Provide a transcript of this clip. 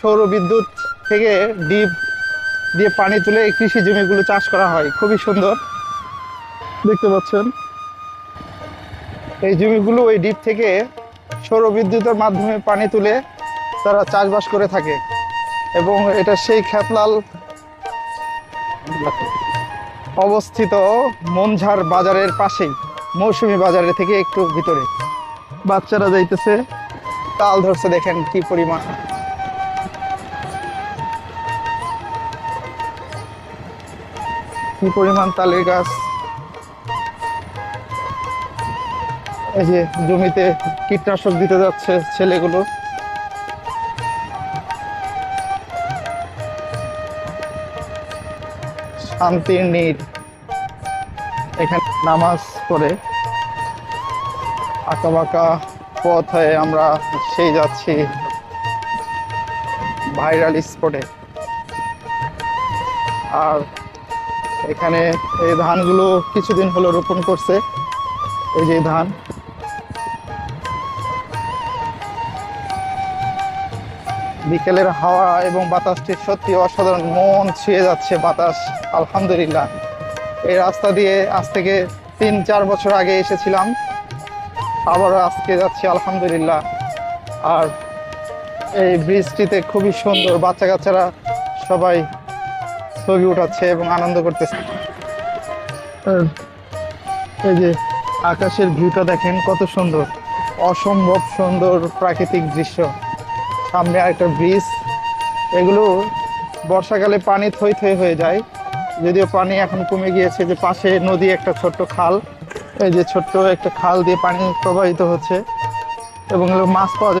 সৌর বিদ্যুৎ থেকে ডিপ দিয়ে পানি তুলে কৃষি জমিগুলো চাষ করা হয়। খুবই সুন্দর। দেখতে পাচ্ছেন? এই জমিগুলো ওই ডিপ থেকে সৌর বিদ্যুতের মাধ্যমে পানি তুলে তারা চাষবাস করে থাকে। এবং এটা সেই খ্যাতলাল অবস্থিত মনঝার বাজারের পাশেই, মৌসুমী বাজারের থেকে একটু ভিতরে। বাচ্চারা যাইতেছে, তাল ধরছে, দেখেন কি পরিমাণ। কি পরিমাণ তালের গাছ? এই যে জমিতে কীটনাশক দিতে যাচ্ছে ছেলেগুলো। শান্তির নীর। এখানে নামাজ পড়ে। আঁকা বাঁকা পথ হয়ে আমরা সেই যাচ্ছি ভাইরাল স্পটে। আর এখানে এই ধানগুলো কিছুদিন হলো রোপণ করছে। এই যে ধান। বিকেলের হাওয়া এবং বাতাসটি সত্যি অসাধারণ। মন ছুঁয়ে যাচ্ছে বাতাস, আলহামদুলিল্লাহ। এই রাস্তা দিয়ে আজ থেকে তিন, চার বছর আগে এসেছিলাম। আবারও আজকে যাচ্ছি, আলহামদুলিল্লাহ। আর এই ব্রিজটিতে খুবই সুন্দর। বাচ্চা কাচ্চারা সবাই ছবি উঠাচ্ছে এবং আনন্দ করতেছে। এই যে আকাশের ভিউটা দেখেন, কত সুন্দর। অসম্ভব সুন্দর প্রাকৃতিক দৃশ্য। সামনে আরেকটা ব্রিজ। এগুলো বর্ষাকালে পানি থই থই হয়ে যায়। যদিও পানি এখন কমে গিয়েছে যে পাশে নদী একটা ছোট্ট খাল। এই যে ছোট্ট একটা খাল দিয়ে পানি প্রবাহিত হচ্ছে। এবং মাছ পাওয়া